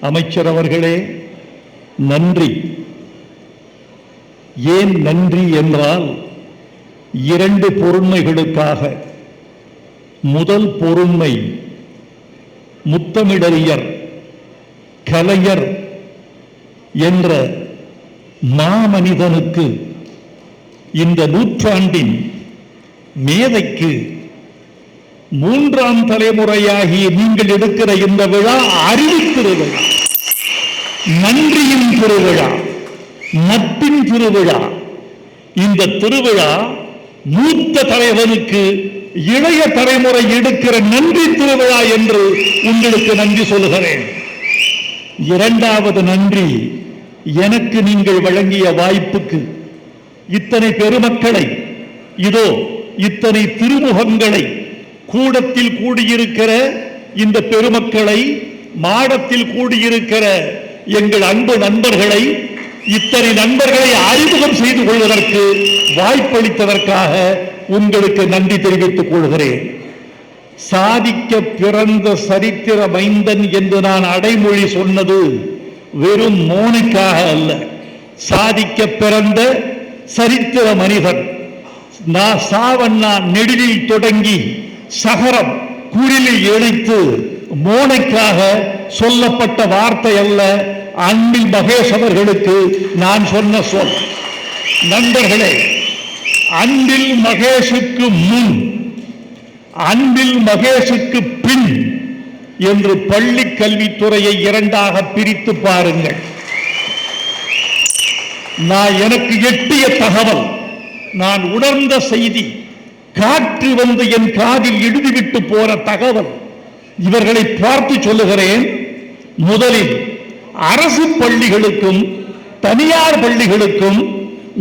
அமைச்சர் அவர்களே நன்றி. ஏன் நன்றி என்றால் இரண்டு பொருண்மைகளுக்காக முதல் பொருண்மை முத்தமிழறியர் கலைஞர் என்ற மாமனிதனுக்கு இந்த நூற்றாண்டின் மேதைக்கு மூன்றாம் தலைமுறையாகிய நீங்கள் எடுக்கிற இந்த விழா அறிவு திருவிழா நன்றியின் திருவிழா நட்பின் திருவிழா. இந்த திருவிழா மூத்த தலைவனுக்கு இளைய தலைமுறை எடுக்கிற நன்றி திருவிழா என்று உங்களுக்கு நன்றி சொல்கிறேன் இரண்டாவது நன்றி எனக்கு நீங்கள் வழங்கிய வாய்ப்புக்கு. இத்தனை பெருமக்களை இதோ இத்தனை திருமுகங்களை கூடத்தில் கூடியிருக்கிற இந்த பெருமக்களை மாடத்தில் கூடியிருக்கிற எங்கள் அன்பு நண்பர்களை இத்தனை நண்பர்களை அறிமுகம் செய்து கொள்வதற்கு வாய்ப்பளித்ததற்காக உங்களுக்கு நன்றி தெரிவித்துக் கொள்கிறேன். சாதிக்க பிறந்த சரித்திர மைந்தன் என்று நான் அடைமொழி சொன்னது வெறும் மோனுக்காக அல்ல. சாதிக்க பிறந்த சரித்திர மனிதன் நான் சாவண்ணா நெடிலில் தொடங்கி சகரம் குரிலில் எழுத்து மோனைக்காக சொல்லப்பட்ட வார்த்தை அல்ல. அன்பில் மகேஷ் அவர்களுக்கு நான் சொன்ன சொல். நண்பர்களே அன்பில் மகேஷுக்கு முன் அன்பில் மகேஷுக்கு பின் என்று பள்ளி கல்வித்துறையை இரண்டாக பிரித்து பாருங்கள். நான் எனக்கு எட்டிய தகவல் நான் உணர்ந்த செய்தி காற்று வந்து என் காதில் எழுதிவிட்டு போற தகவல். இவர்களை பார்த்து சொல்லுகிறேன் முதலில் அரசு பள்ளிகளுக்கும் தனியார் பள்ளிகளுக்கும்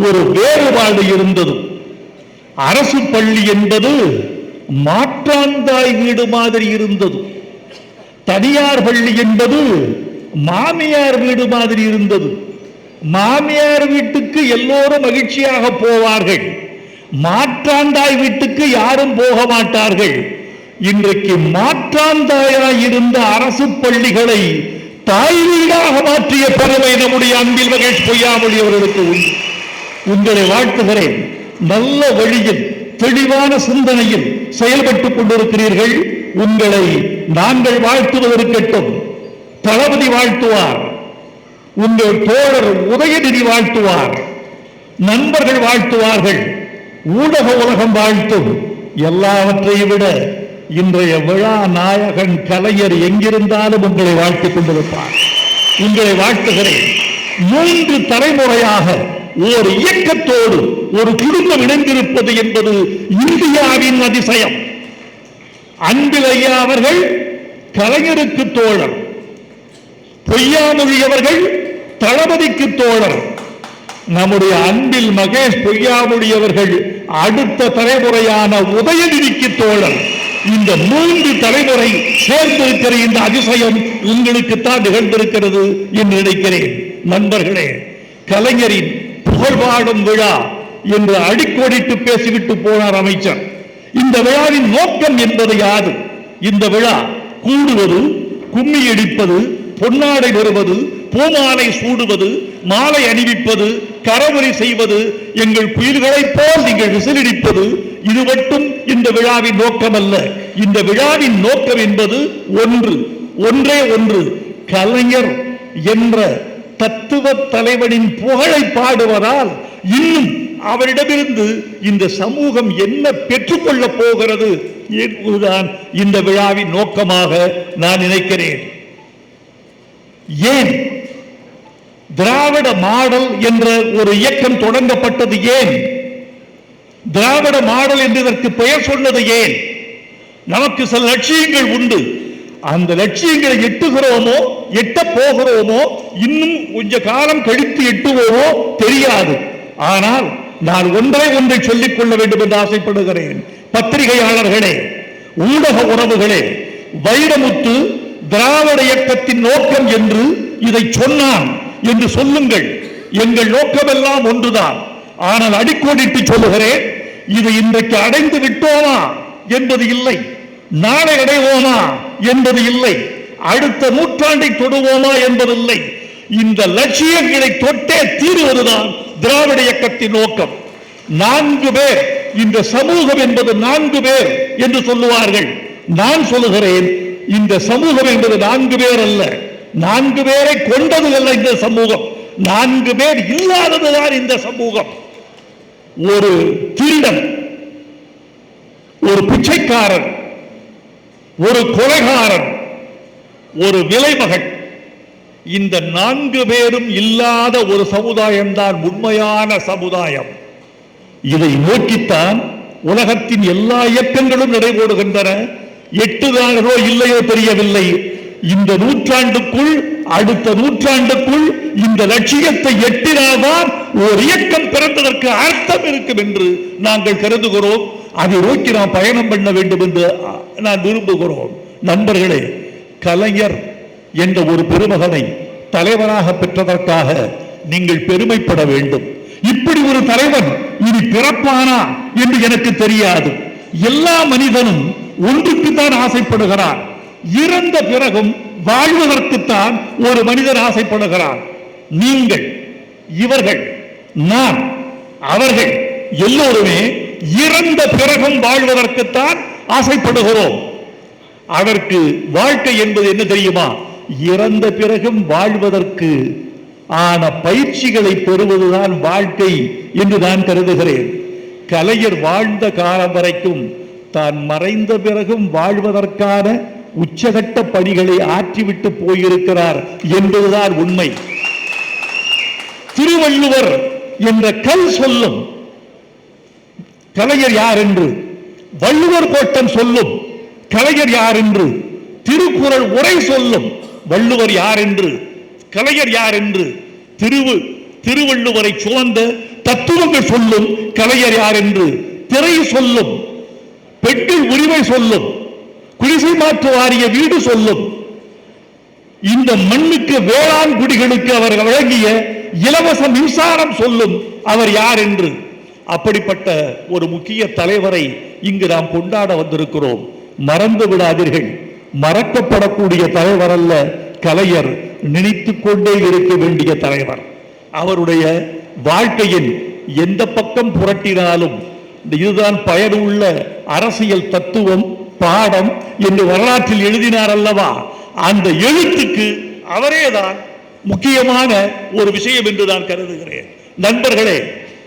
ஒரு வேறுபாடு இருந்தது. அரசு பள்ளி என்பது மாற்றாந்தாய் வீடு மாதிரி இருந்தது. தனியார் பள்ளி என்பது மாமியார் வீடு மாதிரி இருந்தது. மாமியார் வீட்டுக்கு எல்லோரும் மகிழ்ச்சியாக போவார்கள். மாற்றாந்தாய் வீட்டுக்கு யாரும் போக மாட்டார்கள். இன்றைக்கு மாற்றாந்தாயாய் இருந்த அரசு பள்ளிகளை தாய் வீடாக மாற்றிய பெருமை நம்முடைய அன்பில் மகேஷ் பொய்யாமொழி அவர்களுக்கு உண்டு. உங்களை வாழ்த்துகிறேன். நல்ல வழியில் தெளிவான சிந்தனையில் செயல்பட்டுக் கொண்டிருக்கிறீர்கள். உங்களை நாங்கள் வாழ்த்துவதற்கட்டும் தளபதி வாழ்த்துவார். உங்கள் தோழர் உதயநிதி வாழ்த்துவார். நண்பர்கள் வாழ்த்துவார்கள். ஊடக உலகம் வாழ்த்தும். எல்லாவற்றையும் விட இன்றைய விழா நாயகன் கலைஞர் எங்கிருந்தாலும் உங்களை வாழ்த்திக் கொண்டிருப்பார். உங்களை வாழ்த்துகிறேன் மூன்று தலைமுறையாக ஓர் இயக்கத்தோடு ஒரு குடும்பம் இணைந்திருப்பது என்பது இந்தியாவின் அதிசயம். அன்பிலையா அவர்கள் கலைஞருக்கு தோழர். பொய்யாமொழி அவர்கள் தளபதிக்கு தோழர். நம்முடைய அன்பில் மகேஷ் பொய்யாமொழி அவர்கள் அடுத்த தலைமுறையான உதயநிதிக்கு தோழர். இந்த மூன்று தலைமுறை சேர்ந்திருக்கிற இந்த அதிசயம் உங்களுக்குத்தான் நிகழ்ந்திருக்கிறது என்று நினைக்கிறேன். நண்பர்களே கலைஞரின் புகழ்பாடும் விழா என்று அடிக்கோடிட்டு பேசிவிட்டு போனார் அமைச்சர். இந்த விழாவின் நோக்கம் என்பது யாது? இந்த விழா கூடுவது கும்மியடிப்பது பொன்னாடை வருவது பூமாலை சூடுவது மாலை அணிவிப்பது கரவொலி செய்வது எங்கள் குயில்களைப் போல் நீங்கள் விசிலடிப்பது இது மட்டும் இந்த விழாவின் நோக்கம் அல்ல இந்த விழாவின் நோக்கம் என்பது ஒன்று ஒன்றே ஒன்று கலைஞர் என்ற தத்துவ தலைவனின் புகழை பாடுவதால் இன்னும் அவரிடமிருந்து இந்த சமூகம் என்ன பெற்றுக்கொள்ளப் போகிறது என்பதுதான் இந்த விழாவின் நோக்கமாக நான் நினைக்கிறேன். ஏன்? திராவிட மாடல் என்ற ஒரு இயக்கம் தொடங்கப்பட்டது ஏன்? திராவிட மாடல் என்று இதற்கு பெயர் சொன்னது ஏன்? நமக்கு சில லட்சியங்கள் உண்டு. அந்த லட்சியங்களை எட்டுகிறோமோ எட்ட போகிறோமோ இன்னும் கொஞ்ச காலம் கழித்து எட்டுவோமோ தெரியாது. ஆனால் நான் ஒன்றை ஒன்றை சொல்லிக் கொள்ள வேண்டும் என்று ஆசைப்படுகிறேன். பத்திரிகையாளர்களே ஊடக உறவுகளே வைரமுத்து திராவிட இயக்கத்தின் நோக்கம் என்று இதை சொன்னான். என்று சொல்லுங்கள். எங்கள் நோக்கமெல்லாம் ஒன்றுதான். ஆனால் அடிக்கோடிட்டு சொல்லுகிறேன் இது இன்றைக்கு அடைந்து விட்டோமா என்பது இல்லை. நாளை அடைவோமா என்பது இல்லை. அடுத்த நூற்றாண்டை தொடுவோமா என்பதில்லை இந்த லட்சியங்களை தொட்டே தீருவதுதான் திராவிட இயக்கத்தின் நோக்கம். நான்கு பேர் இந்த சமூகம் என்பது நான்கு பேர் என்று சொல்லுவார்கள். நான் சொல்லுகிறேன் இந்த சமூகம் என்பது நான்கு பேர் அல்ல. நான்கு பேரை கொண்டது அல்ல இந்த சமூகம். நான்கு பேர் இல்லாததுதான் இந்த சமூகம். ஒரு திருடன் ஒரு பிச்சைக்காரன் ஒரு கொலைகாரன் ஒரு விலைமகன் இந்த நான்கு பேரும் இல்லாத ஒரு சமுதாயம் தான் உண்மையான சமுதாயம். இதை நோக்கித்தான் உலகத்தின் எல்லா இயக்கங்களும் நடைபோடுகின்றன. எட்டுதானோ இல்லையோ தெரியவில்லை. இந்த நூற்றாண்டுக்குள் அடுத்த நூற்றாண்டுக்குள் இந்த லட்சியத்தை எட்டினாதான் ஒரு இயக்கம் பிறந்ததற்கு அர்த்தம் இருக்கும் என்று நாங்கள் கருதுகிறோம். அதை நோக்கி நாம் பயணம் பண்ண வேண்டும் என்று நான் விரும்புகிறோம். நண்பர்களே கலைஞர் என்ற ஒரு பெருமகனை தலைவராக பெற்றதற்காக நீங்கள் பெருமைப்பட வேண்டும். இப்படி ஒரு தலைவன் இனி பிறப்பானா என்று எனக்கு தெரியாது. எல்லா மனிதனும் ஒன்றுக்குத்தான் ஆசைப்படுகிறான் இறந்த பிறகும் வாழ்வதற்குத்தான் ஒரு மனிதர் ஆசைப்படுகிறான். நீங்கள் இவர்கள் நான் அவர்கள் எல்லோருமே இறந்த பிறகும் வாழ்வதற்குத்தான் ஆசைப்படுகிறோம். அதற்கு வாழ்க்கை என்பது என்ன தெரியுமா? இறந்த பிறகும் வாழ்வதற்கு ஆன பயிற்சிகளை பெறுவதுதான் வாழ்க்கை என்று நான் கருதுகிறேன். கலைஞர் வாழ்ந்த காலம் வரைக்கும் தான் மறைந்த பிறகும் வாழ்வதற்கான உச்சகட்ட பணிகளை ஆற்றிவிட்டு போயிருக்கிறார் என்பதுதான் உண்மை. திருவள்ளுவர் என்ற கல் சொல்லும் கலைஞர் யார் என்று வள்ளுவர் கோட்டம் சொல்லும் கலைஞர் யார் என்று திருக்குறள் உரை சொல்லும் வள்ளுவர் யார் என்று கலைஞர் யார் என்று திருவு திருவள்ளுவரை சுமந்த தத்துவங்கள் சொல்லும் கலைஞர் யார் என்று திரை சொல்லும் பெண்கள் உரிமை சொல்லும் குடிசை மாற்று வாரிய வீடு சொல்லும். இந்த மண்ணுக்கு வேளாண் குடிகளுக்கு அவர் வழங்கிய இலவச மின்சாரம் சொல்லும் அவர் யார் என்று. அப்படிப்பட்ட ஒரு முக்கிய தலைவரை இங்கு நாம் கொண்டாட வந்திருக்கிறோம். மறந்து விடாதீர்கள். மறக்கப்படக்கூடிய தலைவர் அல்ல கலைஞர் நினைத்து கொண்டே இருக்க வேண்டிய தலைவர். அவருடைய வாழ்க்கையின் எந்த பக்கம் புரட்டினாலும் இதுதான் பயனுள்ள அரசியல் தத்துவம். பாடம் என்று வரலாற்றில் எழுதினார் அல்லவா அந்த எழுத்துக்கு அவரேதான் முக்கியமான ஒரு விஷயம் என்று நான் கருதுகிறேன். நண்பர்களே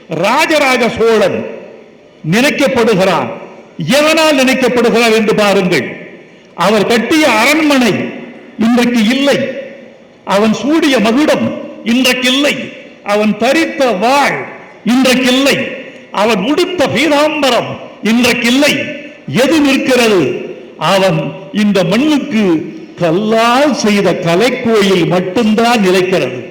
ராஜராஜ சோழன் நினைக்கப்படுகிறான். எவனால் நினைக்கப்படுகிறார் என்று பாருங்கள். அவர் கட்டிய அரண்மனை இன்றைக்கு இல்லை. அவன் சூடிய மகுடம் இன்றைக்கு இல்லை. அவன் தரித்த வாழ் இன்றைக்கு இல்லை. அவன் உடுத்த பீதாம்பரம் இன்றைக்கு இல்லை. எது நிற்கிறது? அவன் இந்த மண்ணுக்கு கல்லால் செய்த கலைக்கோயில் மட்டும்தான் நிலைக்கிறது.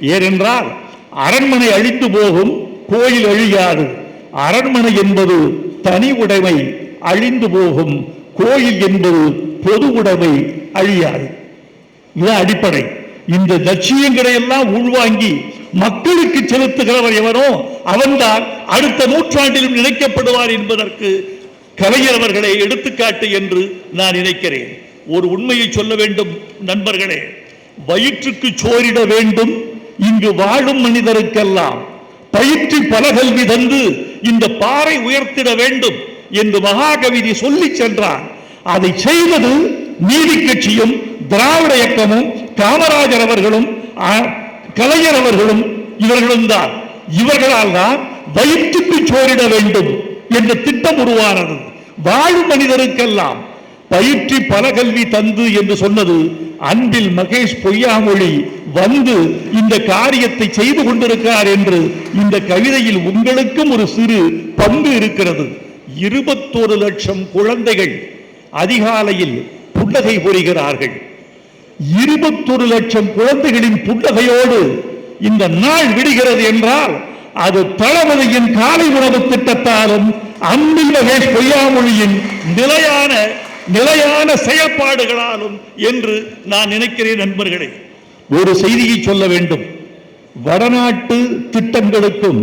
ஏனென்றால் அரண்மனை அழிந்து போகும் கோயில் அழியாது. அரண்மனை என்பது தனி உடைமை அழிந்து போகும் கோயில் என்பது பொது உடைமை அழியாது. இது அடிப்படை. இந்த லட்சியங்களை எல்லாம் உள்வாங்கி மக்களுக்கு செலுத்துகிறவர் எவனோ அவன்தான் அடுத்த நூற்றாண்டிலும் நினைக்கப்படுவார் என்பதற்கு கலைஞர் எடுத்துக்காட்டு என்று நான் நினைக்கிறேன். ஒரு உண்மையை சொல்ல வேண்டும் நண்பர்களே. வயிற்றுக்கு சோரிட வேண்டும் இங்கு வாழும் மனிதருக்கெல்லாம். பயிற்சி பலகல்வி தந்து இந்த பாறை உயர்த்திட வேண்டும் என்று மகாகவிதி சொல்லி சென்றார் அதை செய்தது நீதி கட்சியும் திராவிட இயக்கமும் காமராஜர் அவர்களும் கலைஞர் அவர்களும் இவர்களும் தான் இவர்களால் தான் வயிற்றுக்கு சோரிட வேண்டும். என்ற திட்டம் உருவானது. வாழும் மனிதருக்கெல்லாம் பயிற்சி பலகல்வி தந்து என்று சொன்னது அன்பில் மகேஷ் பொய்யாமொழி வந்து இந்த காரியத்தை செய்து கொண்டிருக்கிறார் என்று இந்த கவிதையில் உங்களுக்கும் ஒரு சிறு பங்கு இருக்கிறது. இருபத்தொரு லட்சம் குழந்தைகள் அதிகாலையில் புன்னகை புரிகிறார்கள். இருபத்தொரு லட்சம் குழந்தைகளின் புன்னகையோடு இந்த நாள் விடுகிறது என்றால் அது தளபதியின் காலை உணவு திட்டத்தாலும் அன்பில் மகேஷ் பொய்யாமொழியின் நிலையான நிலையான செயல்பாடுகளாலும் என்று நான் நினைக்கிறேன் நண்பர்களே. ஒரு செய்தியை சொல்ல வேண்டும். வடநாட்டு திட்டங்களுக்கும்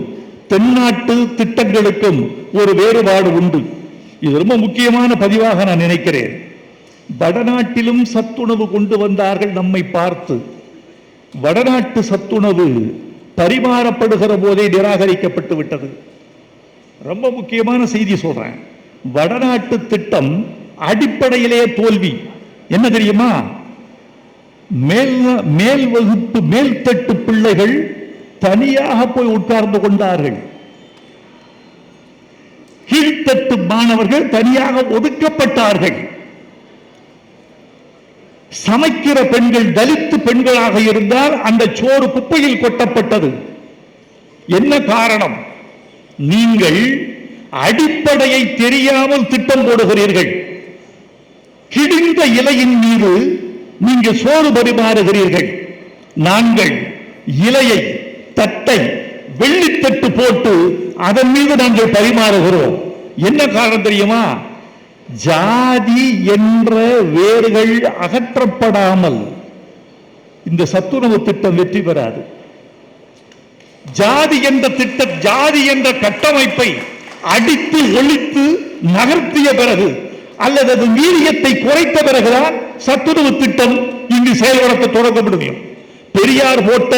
தென்னாட்டு திட்டங்களுக்கும் ஒரு வேறுபாடு உண்டு. இது ரொம்ப முக்கியமான பதிவாக நான் நினைக்கிறேன். வடநாட்டிலும் சத்துணவு கொண்டு வந்தார்கள் நம்மை பார்த்து. வடநாட்டு சத்துணவு பரிமாறப்படுகிற போதே நிராகரிக்கப்பட்டு விட்டது. ரொம்ப முக்கியமான செய்தி சொல்றேன். வடநாட்டு திட்டம் அடிப்படையிலே தோல்வி. என்ன தெரியுமா? மேல் மேல் வகுப்பு மேல்தட்டு பிள்ளைகள் தனியாக போய் உட்கார்ந்து கொண்டார்கள். கீழ்த்தட்டு மாணவர்கள் தனியாக ஒதுக்கப்பட்டார்கள். சமைக்கிற பெண்கள் தலித்து பெண்களாக இருந்தால் அந்த சோறு குப்பையில் கொட்டப்பட்டது. என்ன காரணம்? நீங்கள் அடிப்படையை தெரியாமல் திட்டம் போடுகிறீர்கள். கிழிந்த இலையின் மீது நீங்க சோறு பரிமாறுகிறீர்கள். நாங்கள் இலையை தட்டை வெள்ளித்தட்டு போட்டு அதன் மீது நாங்கள் பரிமாறுகிறோம். என்ன காரணம் தெரியுமா? ஜாதி என்ற வேர்கள் அகற்றப்படாமல் இந்த சத்துணவு திட்டம் வெற்றி பெறாது. ஜாதி என்ற திட்ட ஜாதி என்ற கட்டமைப்பை அடித்து ஒழித்து நகர்த்திய பிறகு அல்லது அது வீரியத்தை குறைத்த பிறகுதான் சத்துணவு திட்டம் இங்கு செயல்படுத்த தொடங்க முடியும் பெரியார் போட்ட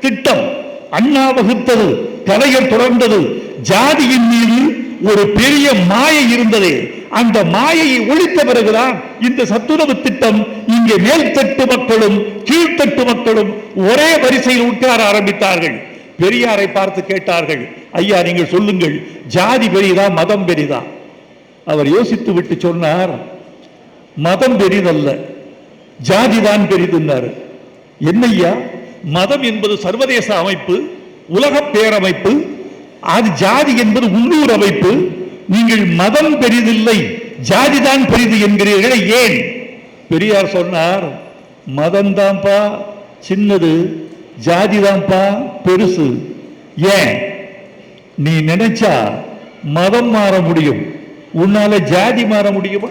திட்டம் அண்ணா வகுத்தது கலைஞர் தொடர்ந்தது ஜாதியின் மீது ஒரு பெரிய மாயை இருந்தது. அந்த மாயையை ஒழித்த பிறகுதான் இந்த சத்துணவு திட்டம் இங்கே மேல்தட்டு மக்களும் கீழ்த்தட்டு மக்களும் ஒரே வரிசையில் உட்கார ஆரம்பித்தார்கள். பெரியாரை பார்த்து கேட்டார்கள் ஐயா நீங்கள் சொல்லுங்கள் ஜாதி பெரிதா மதம் பெரிதா? அவர் யோசித்து விட்டு சொன்னார் மதம் பெரிதல்ல ஜாதிதான் பெரிதுன்னார். என்னையா மதம் என்பது சர்வதேச அமைப்பு உலக பேரமைப்பு அது ஜாதி என்பது உள்ளூர் அமைப்பு. நீங்கள் மதம் பெரிதில்லை ஜாதிதான் பெரிது என்கிறீர்களே ஏன்? பெரியார் சொன்னார் மதம் தான்ப்பா சின்னது ஜாதிதான்ப்பா பெருசு. ஏன்? நீ நினைச்சா மதம் மாற முடியும். உன்னால ஜாதி மாற முடியுமா?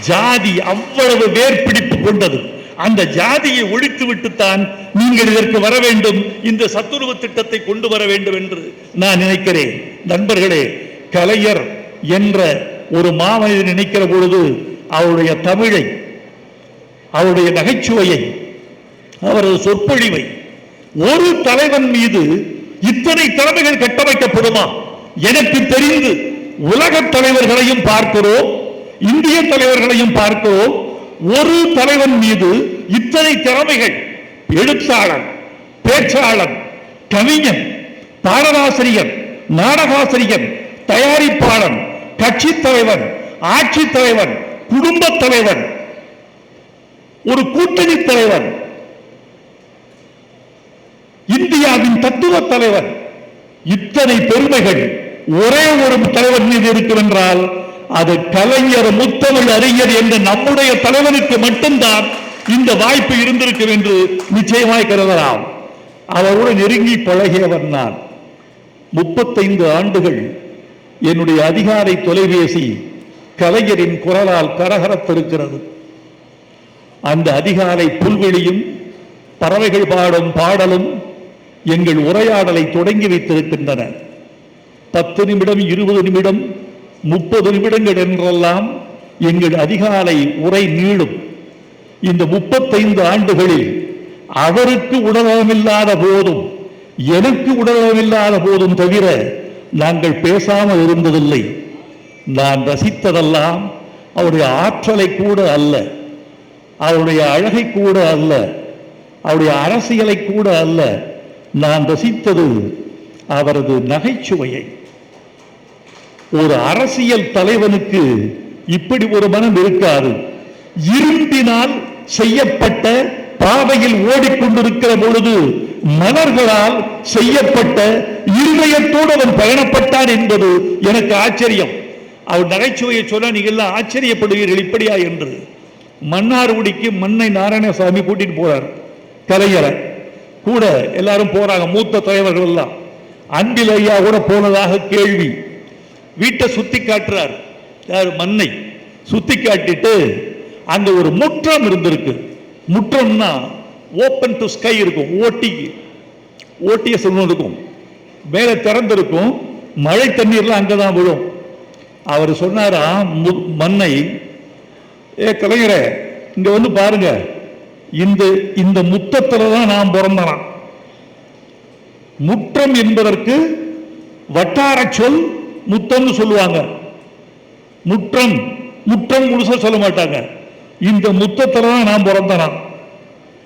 ஜாதி அவ்வளவு வேர்பிடிப்பு கொண்டது. அந்த ஜாதியை ஒழித்து விட்டுத்தான் நீங்கள் இதற்கு வர வேண்டும் இந்த சத்துருவ திட்டத்தை கொண்டு வர வேண்டும் என்று நான் நினைக்கிறேன். நண்பர்களே கலைஞர் என்ற ஒரு மாமனிதன் நினைக்கிற பொழுது அவருடைய தமிழை அவருடைய நகைச்சுவையை அவரது சொற்பொழிவை ஒரு தலைவன் மீது இத்தனை தலைமைகள் கட்டமைக்கப்படுமா? எனக்கு தெரிந்து உலக தலைவர்களையும் பார்க்கிறோம் இந்திய தலைவர்களையும் பார்க்கிறோம் ஒரு தலைவன் மீது இத்தனை திறமைகள் எழுத்தாளன் பேச்சாளன் கவிஞன் பாடலாசிரியர் நாடகாசிரியர் தயாரிப்பாளன் கட்சி தலைவன் ஆட்சி தலைவன் குடும்ப தலைவன் ஒரு கூட்டணி தலைவன் இந்தியாவின் தத்துவ தலைவர் இத்தனை பெருமைகள் ஒரே ஒரு தலைவர் மீது இருக்கும் என்றால் அது கலைஞர் முத்தமிழ் அறிஞர் என்ற நம்முடைய தலைவனுக்கு மட்டும்தான் இந்த வாய்ப்பு இருந்திருக்கும் என்று நிச்சயமாய் கருதலாம். அவரோடு நெருங்கி பழகியவர் நான். முப்பத்தைந்து ஆண்டுகள் என்னுடைய அதிகாரை தொலைபேசி கலைஞரின் குரலால் கரகரத்திருக்கிறது. அந்த அதிகாலை புல்வெளியும் பறவைகள் பாடும் பாடலும் எங்கள் உரையாடலை தொடங்கி வைத்திருக்கின்றன. பத்து நிமிடம் இருபது நிமிடம் முப்பது நிமிடங்கள் என்றெல்லாம் எங்கள் அதிகாலை உரை நீளும். இந்த முப்பத்தைந்து ஆண்டுகளில் அவருக்கு உடலமில்லாத போதும் எனக்கு உடலமில்லாத போதும் தவிர நாங்கள் பேசாமல் இருந்ததில்லை. நான் ரசித்ததெல்லாம் அவருடைய ஆற்றலை கூட அல்ல அவருடைய அழகை கூட அல்ல அவருடைய அரசியலை கூட அல்ல. நான் ரசித்தது அவரது நகைச்சுவையை. ஒரு அரசியல் தலைவனுக்கு இப்படி ஒரு மனம் இருக்காது. இரும்பினால் செய்யப்பட்ட பாதையில் ஓடிக்கொண்டிருக்கிற பொழுது மலர்களால் செய்யப்பட்ட இருதயத்தோடு அவன் பயணப்பட்டான் என்பது எனக்கு ஆச்சரியம். அவர் நகைச்சுவையை சொன்ன நீங்கள் எல்லாம் ஆச்சரியப்படுவீர்கள் இப்படியா என்று. மன்னார்குடிக்கு மன்னை நாராயணசாமி கூட்டிட்டு போறார் கலைஞரை கூட எல்லாரும் போறாங்க மூத்த தலைவர்கள் எல்லாம். அன்பில் ஐயா கூட போனதாக கேள்வி. வீட்டை சுத்தி காட்டுறார். யார்? மண்ணை. சுத்தி காட்டிட்டு அங்க ஒரு முற்றம் இருந்திருக்கு. முற்றம்னா ஓப்பன் டு ஸ்கை இருக்கும். ஓட்டி ஓட்டிய சொல்லணும் இருக்கும் மேலே திறந்திருக்கும். மழை தண்ணீர்லாம் அங்கதான் விழும். அவர் சொன்னாரா மு- மண்ணை ஏ கலைஞரே இங்க வந்து பாருங்க. இந்த இந்த முத்தத்தில் தான் நான் பிறந்தனான் முற்றம் என்பதற்கு வட்டார சொல் முத்தம்னு சொல்லுவாங்க. முற்றம் முற்றம் முழுசா சொல்ல மாட்டாங்க. இந்த முத்தத்தில் தான் நான் பிறந்தனாம்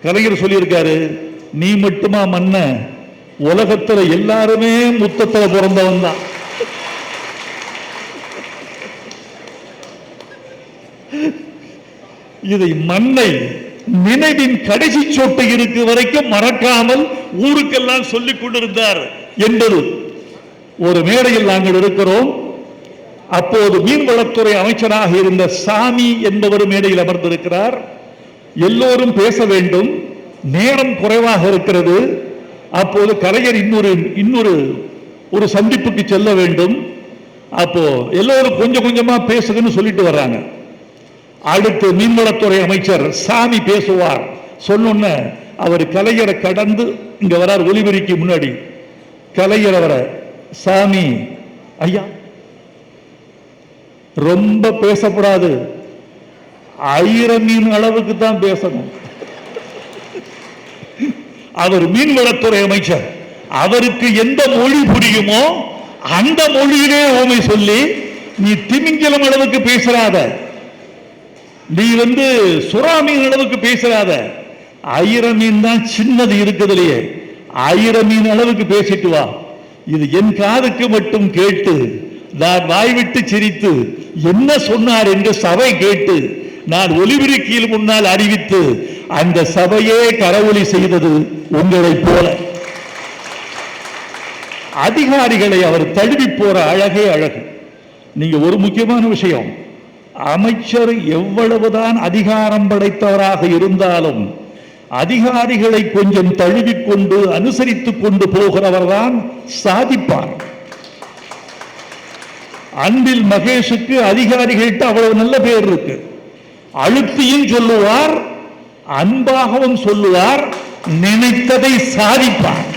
கலைஞர் சொல்லியிருக்காரு நீ மட்டுமா மன்ன உலகத்துல எல்லாருமே முத்தத்தில் பிறந்தவன் தான். இதை மண்ணை நினைவின் கடைசி சொட்டு இருக்கு வரைக்கும் மறக்காமல் ஊருக்கெல்லாம் சொல்லிக் கொண்டிருந்தார் என்பது ஒரு மேடையில் நாங்கள் இருக்கிறோம். அப்போது மீன்வளத்துறை அமைச்சராக இருந்த சாமி என்பவர் மேடையில் அமர்ந்திருக்கிறார். எல்லோரும் பேச வேண்டும். நேரம் குறைவாக இருக்கிறது. அப்போது கலைஞர் இன்னொரு இன்னொரு ஒரு சந்திப்புக்கு செல்ல வேண்டும். அப்போ எல்லோரும் கொஞ்சம் கொஞ்சமா பேசுங்கன்னு சொல்லிட்டு வர்றாங்க. அடுத்து மீன்வளத்துறை அமைச்சர் சாமி பேசுவார். சொன்னோன்ன அவர் கலைஞரை கடந்து இங்க வரார் ஒலிபெருக்கி முன்னாடி. கலைஞர் அவரை சாமி ஐயா ரொம்ப பேசக்கூடாது. ஆயிரம் மீன் அளவுக்கு தான் பேசணும். அவர் மீன்வளத்துறை அமைச்சர். அவருக்கு எந்த மொழி புரியுமோ அந்த மொழியிலே ஓமை சொல்லி நீ திமிங்கலம் அளவுக்கு பேசுறாத. நீ வந்து சுறா மீன் அளவுக்கு பேசுறாத. ஆயிரம் மீன் தான் சின்னது இருக்குதுலையே. ஆயிரம் மீன் அளவுக்கு பேசிட்டு வா. இது என் காதுக்கு மட்டும் கேட்டு நான் வாய்விட்டு சிரித்து என்ன சொன்னார் என்று சபை கேட்டு நான் ஒலிபெருக்கியில் முன்னால் அறிவித்து அந்த சபையே கரவொலி செய்தது உங்களைப் போல. அதிகாரிகளை அவர் தழுவி போற அழகே அழகு. நீங்க ஒரு முக்கியமான விஷயம் அமைச்சர் எவ்வளவுதான் அதிகாரம் படைத்தவராக இருந்தாலும் அதிகாரிகளை கொஞ்சம் தழுவிக்கொண்டு அனுசரித்துக் கொண்டு போகிறவர்தான் சாதிப்பார் அன்பில் மகேஷுக்கு அதிகாரிகள்கிட்ட அவ்வளவு நல்ல பேர் இருக்கு. அழுத்தியும் சொல்லுவார் அன்பாகவும் சொல்லுவார் நினைத்ததை சாதிப்பார்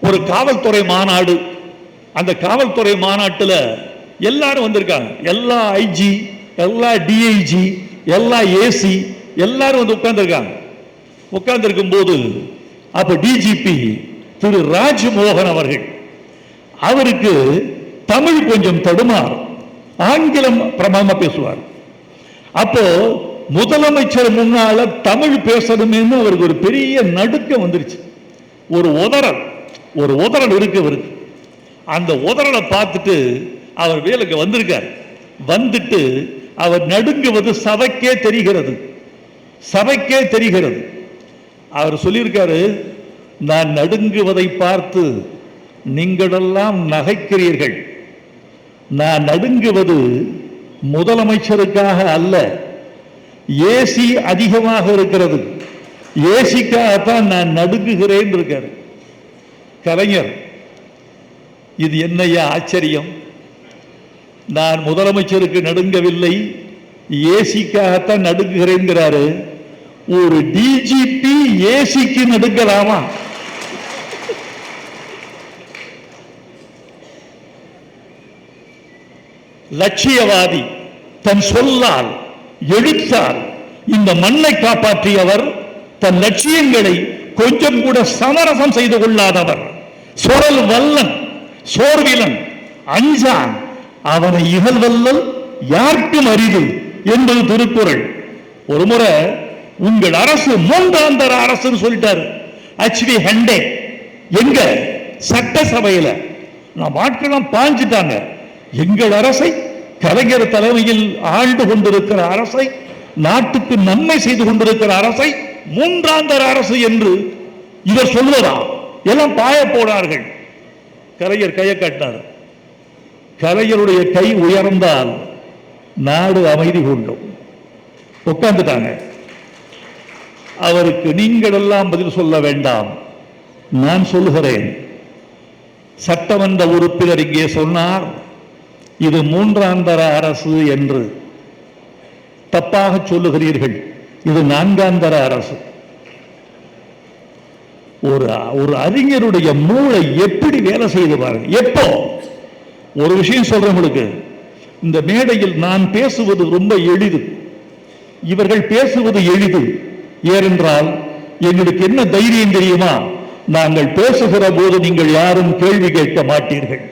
ஒரு காவல்துறை மாநாடு. அந்த காவல்துறை மாநாட்டுல எல்லாரும் வந்திருக்காங்க. எல்லா ஐஜி எல்லா டிஐஜி எல்லா ஏசி எல்லாரும் வந்து உட்கார்ந்துருக்காங்க. உட்கார்ந்துருக்கும் போது அப்ப டிஜிபி திரு ராஜ்மோகன் அவர்கள் அவருக்கு தமிழ் கொஞ்சம் தடுமாறும் ஆங்கிலம் பிரமாணமா பேசுவார். அப்போ முதலமைச்சர் முன்னால தமிழ் பேசணுமேன்னு அவருக்கு ஒரு பெரிய நடுக்கம் வந்துருச்சு. ஒரு உதறல் ஒரு உதறல் இருக்கு அவருக்கு அந்த உதறலை பார்த்துட்டு அவர் வேலைக்கு வந்திருக்கார். வந்துட்டு அவர் நடுங்குவது சபைக்கே தெரிகிறது. சபைக்கே தெரிகிறது. அவர் சொல்லியிருக்காரு நான் நடுங்குவதை பார்த்து நீங்களெல்லாம் நகைக்கிறீர்கள். நான் நடுங்குவது முதலமைச்சருக்காக அல்ல. ஏசி அதிகமாக இருக்கிறது. ஏசிக்காகத்தான் நான் நடுங்குகிறேன் இருக்கார். கலைஞர் இது என்னையா ஆச்சரியம்? நான் முதலமைச்சருக்கு நடுங்கவில்லை. ஏசிக்காகத்தான் நடுங்குகிறேங்கிறாரு ஒரு டிஜிபி ஏசிக்கு நடுங்கலாமா? லட்சியவாதி தன் சொல்லால் எழுத்தால் இந்த மண்ணை காப்பாற்றியவர் தன் லட்சியங்களை கொஞ்சம் கூட சமரசம் செய்து கொள்ளாதவர். சொரல் வல்லன் சோர்விலன் அஞ்சான் அவனை இகழ்வல்லல் யாருக்கும் அரிது என்பது திருக்குறள். ஒருமுறை உங்கள் அரசு மூன்றாந்தர அரசுன்னு சொல்லிட்டாரு. ஹெச்டி ஹெண்டே எங்க? சட்டசபையில். நான் மாற்றெல்லாம் பாஞ்சிட்டாங்க. எங்கள் அரசை கலைஞர் தலைமையில் ஆண்டு கொண்டிருக்கிற அரசை நாட்டுக்கு நன்மை செய்து கொண்டிருக்கிற அரசை மூன்றாந்தர அரசு என்று இவர் சொல்வதா? எல்லாம் பாய போனார்கள் கலைஞர் கையை காட்டினார். கலைஞருடைய கை உயர்ந்தால் நாடு அமைதி கொண்டும். உட்கார்ந்துட்டாங்க. அவருக்கு நீங்கள் எல்லாம் பதில் சொல்ல வேண்டாம். நான் சொல்லுகிறேன். சட்டமன்ற உறுப்பினர் இங்கே சொன்னார் இது மூன்றாந்தர அரசு என்று. தப்பாக சொல்லுகிறீர்கள். இது நான்காந்தர அரசு. ஒரு ஒரு அறிஞருடைய மூளை எப்படி வேலை செய்து பாருங்க. எப்போ? ஒரு விஷயம் சொல்றேன் உங்களுக்கு. இந்த மேடையில் நான் பேசுவது ரொம்ப எளிது. இவர்கள் பேசுவது எளிது. ஏனென்றால் எங்களுக்கு என்ன தைரியம் தெரியுமா? நாங்கள் பேசுகிற போது நீங்கள் யாரும் கேள்வி கேட்க மாட்டீர்கள்.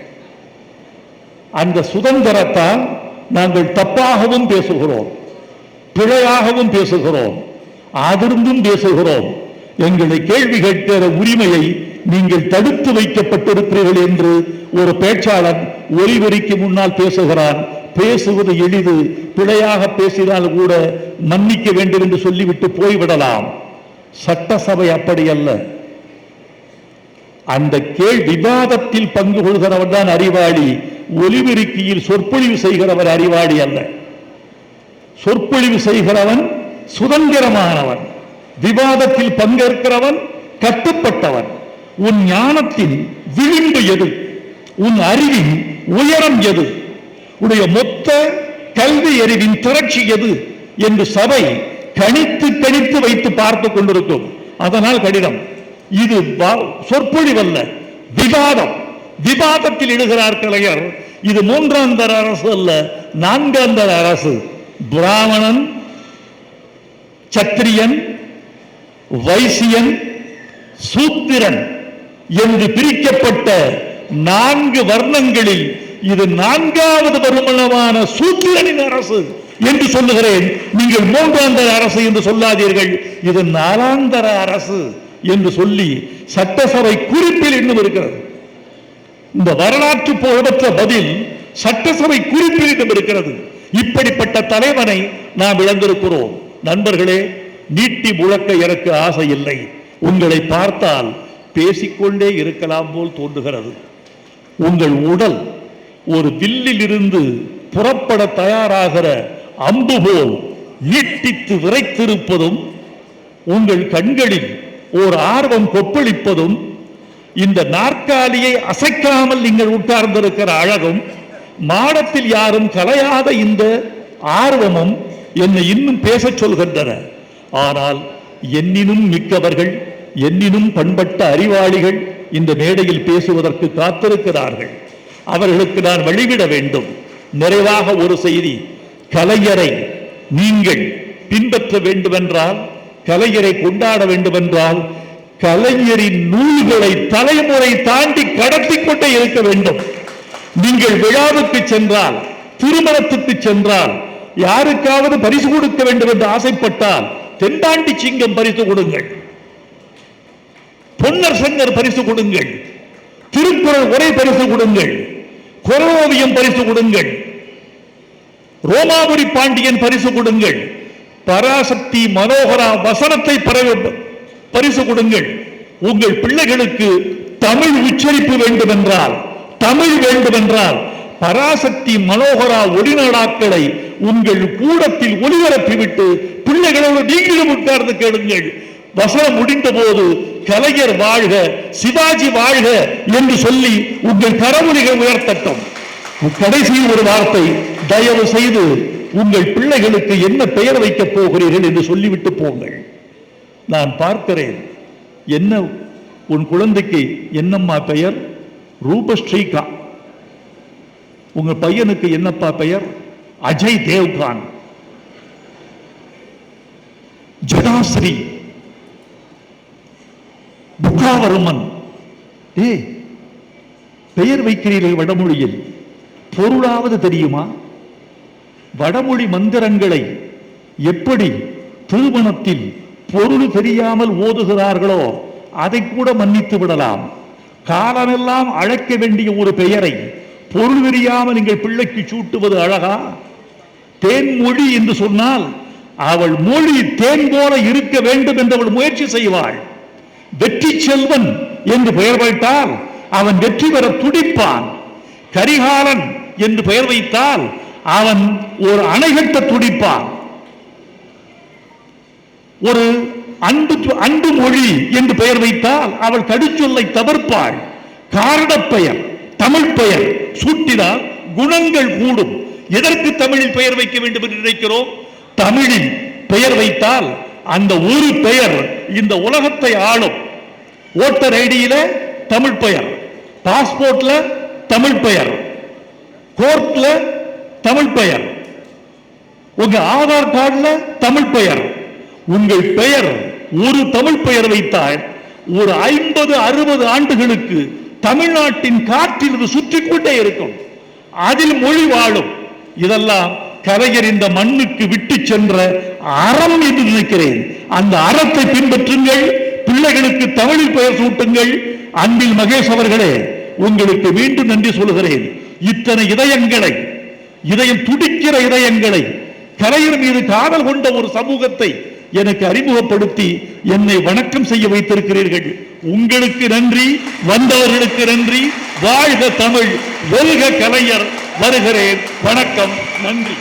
அந்த சுதந்திரத்தால் நாங்கள் தப்பாகவும் பேசுகிறோம். பிழையாகவும் பேசுகிறோம். அதிர்ந்தும் பேசுகிறோம். எங்களை கேள்வி கேட்கிற உரிமையை நீங்கள் தடுத்து வைக்கப்பட்டிருக்கிறீர்கள் என்று ஒரு பேச்சாளர் ஒலிவரிக்கு முன்னால் பேசுகிறான். பேசுவது எளிது. பிழையாக பேசினால் கூட மன்னிக்க வேண்டும் என்று சொல்லிவிட்டு போய்விடலாம். சட்டசபை அப்படி அல்ல. அந்த கேள் விவாதத்தில் பங்கு கொள்கிறவன் தான் அறிவாளி. ஒலிபெருக்கியில் சொற்பொழிவு செய்கிறவர் அறிவாளி அல்ல. சொற்பொழிவு செய்கிறவன் சுதந்திரமானவன். விவாதத்தில் பங்கேற்கிறவன் கட்டுப்பட்டவன். உன் ஞானத்தின் விளிம்பு எது? உன் அறிவின் உயரம் எது? உடைய மொத்த கல்வி அறிவின் திரட்சி எது? என்று சபை கணித்து கணித்து வைத்து பார்த்து கொண்டிருக்கும். அதனால் கடினம். இது சொற்பொழிவல்ல. விவாதம். விவாதத்தில் இடுகிறார் கலைஞர் இது மூன்றாம் தர அரசு அல்ல நான்காம் தர அரசு. பிராமணன் சத்திரியன் வைசியன் சூத்திரன். என்று பிரிக்கப்பட்ட நான்கு வர்ணங்களில் இது நான்காவது வருமானமான சூத்திரனின் அரசு என்று சொல்லுகிறேன். நீங்கள் மூன்றாந்தர அரசு என்று சொல்லாதீர்கள். இது நாலாந்தர அரசு என்று சொல்லி சட்டசபை குறிப்பில் இன்னும் இருக்கிறது. இந்த வரலாற்று புகழ்பெற்ற பதில் சட்டசபை குறிப்பில் இன்னும் இருக்கிறது. இப்படிப்பட்ட தலைவனை நாம் இழந்திருக்கிறோம். நண்பர்களே நீட்டி முழக்க எனக்கு ஆசை இல்லை. உங்களை பார்த்தால் பேசிக்கொண்டே இருக்கலாம் போல் தோன்றுகிறது. உங்கள் உடல் ஒரு வில்லிலிருந்து புறப்பட தயாராகிற அம்பு போல் நீட்டித்து விரைத்திருப்பதும் உங்கள் கண்களில் ஓர் ஆர்வம் கொப்பளிப்பதும் இந்த நாற்காலியை அசைக்காமல் நீங்கள் உட்கார்ந்திருக்கிற அழகும் மாடத்தில் யாரும் கலையாத இந்த ஆர்வமும் என்னை இன்னும் பேசச் சொல்கின்றன. ஆனால் என்னினும் மிக்கவர்கள் என்னினும் பண்பட்ட அறிவாளிகள் இந்த மேடையில் பேசுவதற்கு காத்திருக்கிறார்கள். அவர்களுக்கு நான் வழிவிட வேண்டும். நிறைவாக ஒரு செய்தி கலைஞரை நீங்கள் பின்பற்ற வேண்டுமென்றால் கலைஞரை கொண்டாட வேண்டுமென்றால் கலைஞரின் நூல்களை தலைமுறை தாண்டி கடத்தி கொண்டே இருக்க வேண்டும். நீங்கள் விழாவுக்கு சென்றால் திருமணத்துக்கு சென்றால் யாருக்காவது பரிசு கொடுக்க வேண்டும் என்று ஆசைப்பட்டால் தென்பாண்டி சிங்கம் பரிசு கொடுங்கள். பொன்னர் சங்கர் பரிசு கொடுங்கள். திருக்குறள் உரை பரிசு கொடுங்கள். குரலோவியம் பரிசு கொடுங்கள். ரோமாபுரி பாண்டியன் பரிசு கொடுங்கள். பராசக்தி மனோகரா வசனத்தை பரவ- பரிசு கொடுங்கள். உங்கள் பிள்ளைகளுக்கு தமிழ் உச்சரிப்பு வேண்டுமென்றால் தமிழ் வேண்டுமென்றால் பராசக்தி மனோகரா ஒளிநாடாக்களை உங்கள் கூடத்தில் ஒளிபரப்பிவிட்டு பிள்ளைகளோடு நீங்களும் உட்கார்ந்து கேளுங்கள். வசனம் முடிந்த போது கலைஞர் வாழ்க சிவாஜி வாழ்க என்று சொல்லி உங்கள் கரமொழிகள் உயர்த்தட்டும். கடைசி ஒரு வார்த்தை தயவு செய்து உங்கள் பிள்ளைகளுக்கு என்ன பெயர் வைக்கப் போகிறீர்கள்? என்று சொல்லிவிட்டு போங்கள். நான் பார்க்கிறேன் என்ன உன் குழந்தைக்கு என்னம்மா பெயர்? ரூபஸ்ரீகா. உங்க பையனுக்கு என்னப்பா பெயர்? அஜய் தேவ்கான். ஜடாஸ்ரீ. புகாவர்மன். ஏ பெயர் வைக்கிறீர்கள் வடமொழியில். பொருளாவது தெரியுமா? வடமொழி மந்திரங்களை எப்படி திருமணத்தில் பொருள் தெரியாமல் ஓதுகிறார்களோ அதை கூட மன்னித்து விடலாம். காலமெல்லாம் அழைக்க வேண்டிய ஒரு பெயரை பொருள் தெரியாமல் நீங்கள் பிள்ளைக்கு சூட்டுவது அழகா? தேன்மொழி என்று சொன்னால் அவள் மொழி தேன் போல இருக்க வேண்டும் என்று அவள் முயற்சி செய்வாள். வெற்றி செல்வன் என்று பெயர் வைத்தால் அவன் வெற்றி பெற துடிப்பான். கரிகாலன் என்று பெயர் வைத்தால் அவன் ஒரு அணைகட்ட துடிப்பான். ஒரு அன்பு அன்பு மொழி என்று பெயர் வைத்தால் அவள் தடுச்சொல்லை தவிர்ப்பாள். காரணப் பெயர் தமிழ் பெயர். சூட்டினால் குணங்கள் கூடும். எதற்கு தமிழில் பெயர் வைக்க வேண்டும் என்று நினைக்கிறோம்? தமிழில் பெயர் வைத்தால் அந்த ஒரு பெயர் இந்த உலகத்தை ஆளும். ஓட்டர் ஐடியில தமிழ் பெயர். பாஸ்போர்ட்ல தமிழ் பெயர். கோர்ட்ல தமிழ் பெயர். உங்க ஆதார் கார்டுல தமிழ் பெயர். உங்கள் பெயர் ஒரு தமிழ் பெயர் வைத்தால் ஒரு ஐம்பது அறுபது ஆண்டுகளுக்கு தமிழ்நாட்டின் காற்றில் இது சுற்றிக் கொண்டே இருக்கும். அதில் மொழி வாழும். இதெல்லாம் கலைஞர் இந்த மண்ணுக்கு விட்டு சென்ற அறம் என்று நினைக்கிறேன். அந்த அறத்தை பின்பற்றுங்கள் பிள்ளைகளுக்கு தமிழில் பெயர் சூட்டுங்கள். அன்பில் மகேஷ் அவர்களே உங்களுக்கு மீண்டும் நன்றி சொல்கிறேன் இத்தனை இதயங்களை இதயம் துடிக்கிற இதயங்களை கலைஞர் மீது காதல் கொண்ட ஒரு சமூகத்தை எனக்கு அறிமுகப்படுத்தி என்னை வணக்கம் செய்ய வைத்திருக்கிறீர்கள். உங்களுக்கு நன்றி வந்தவர்களுக்கு நன்றி. வாழ்க தமிழ் வெல்க கலைஞர். வருகிறேன். வணக்கம் நன்றி.